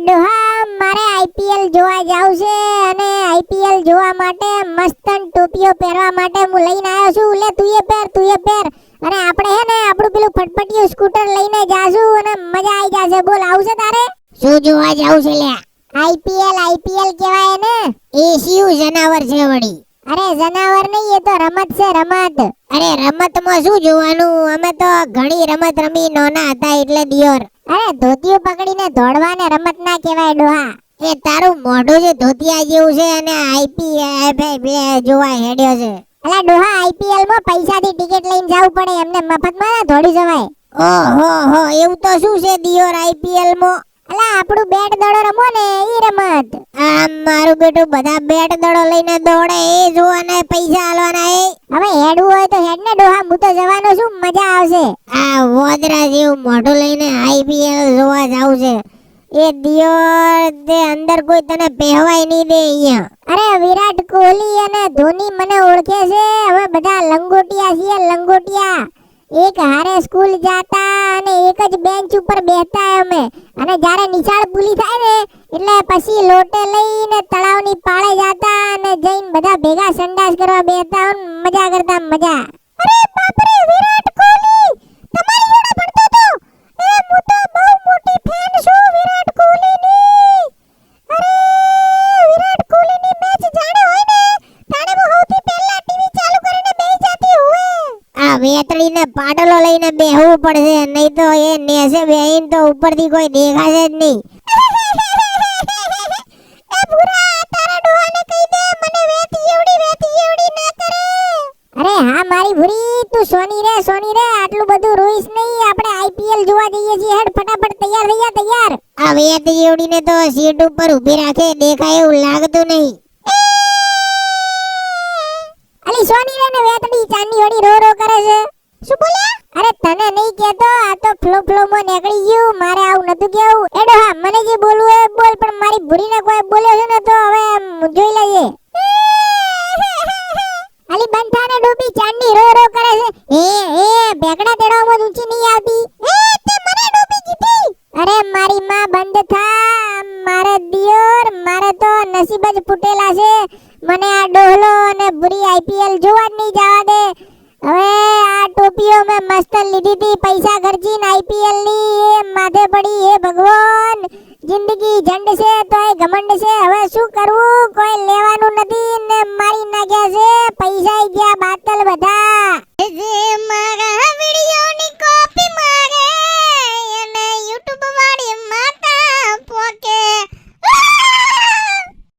ડોહા મારે આઈપીએલ જોવા જાવ છે અને આઈપીએલ જોવા માટે મસ્તન ટોપીઓ પહેરવા માટે હું લઈને આવ્યો છું. લે તું એ પહેર તું એ પહેર. અને આપણે હે ને આપણું પેલું ફટફટિયું સ્કૂટર લઈને જાશું અને મજા આવી જશે. બોલ આવશે તારે? શું જોવા જાવ છે લે આઈપીએલ આઈપીએલ કહેવાય ને? એ શિવ જનાવર છે વળી. અરે જનાવર નહીં એ તો રમત છે રમત. અરે રમતમાં શું જોવાનું? અમે તો ઘણી રમત રમી નોના હતા એટલે દિયોર. અરે ધોતિયું પકડીને દોડવાને રમત ના કહેવાય ડોહા. એ તારું મોઢું છે ધોતિયા જેવું છે અને આઈપીએલ જોવા હેડ્યો છે. અલા ડોહા આઈપીએલમાં પૈસાથી ટિકિટ લઈને જવું પડે એમને મફતમાં ના દોડી જવાય. ઓહો. હો એવું તો શું છે દિયોર આઈપીએલમાં અલા આપણું બેટ દડો રમો ને એ રમત. આ મારું બેટું બધા બેટ દડો લઈને દોડે એ જોવાના પૈસા આલવાના એ. હવે હેડવું હોય તો હેડ ને ડોહા હું તો જવાનો છું મજા આવશે. આ વોદરા જેવું મોઢું લઈને આઈપીએલ જોવા જાવ છે. એ દિયોર તે અંદર કોઈ તને પહેવાય નહીં દે અહીંયા. અરે વિરાટ કોહલી અને ધોની મને ઓળખે છે. હવે બધા લંગોટિયા છીએ લંગોટિયા. એક હારે સ્કૂલ જાતા અને એક જ બેન્ચ ઉપર બેહતા અમે. અને જ્યારે નિશાળ પૂરી થાય ને, એટલે પછી લોટે લઈને તળાવની પાળે જાતા અને જઈને બધા ભેગા સંડાસ કરવા બેહતા મજા કરતા મજા. અરે બાપ રે વિરાટ કોહલી તમારી જોડે ભણતો તો એ હું તો બહુ મોટી ફેન છું વિરાટ કોહલીની અરે વિરાટ કોહલીની મેચ જાણે હોય ને તાણે હું સૌથી પહેલા ટીવી ચાલુ કરીને બેહી જાતી હુએ આ વેતળીને પાટલો લઈને બેહવું પડશે નહીં તો એ નેસે બેહીન તો ઉપરથી કોઈ દેખાશે જ નહીં. એ ભૂરા તારા ડોહાને કહી દે મને વેતી એવડી વેતી એવડી ના કરે. અરે હા મારી ભૂરી તું સોની રે સોની રે આટલું બધું રોઈશ નહીં આપણે આઈપીએલ જોવા જઈએ છીએ હેડ ફટાફટ તૈયાર થઈ જા તૈયાર. આ વેત તો સીટ ઉપર ઊભી રાખે દેખાય એવું લાગતું નહીં અલી સોની ને ચાંદની વડી રો રો કરે છે. શું બોલ્યા? અરે તને નહીં કહેતો આ તો ફ્લો ફ્લો માં નીકળી ગયું મારે આવું નતું કેવું એડો હા મને જે બોલવું એ બોલ પણ મારી ભૂરીને કોઈ બોલ્યો છે ને તો હવે જોઈ લેજે. અલી બંધ ને ડૂબી ચાંદની રો રો કરે છે. એ એ ભેગડા તેડવામાં ઊંચી નહીં આવતી. એ તે મને ડૂબી કીધી અરે મારી માં બંધ થા મારે દિયોર મારે તો નસીબ જ ફૂટેલા. મને આ ડોહલો અને બુરી આઈપીએલ જોવા નહીં જવા દે. હવે આ ટોપીઓ મેં મસ્ત લીધી હતી, પૈસા ખર્ચીને આઈપીએલની એ માથે પડી, હે ભગવાન. જિંદગી ઝંડ છે તો એ ઘમંડ છે. હવે શું કરવું? કોઈ લેવાનું નથી ને મારી નાખ્યા છે. પૈસા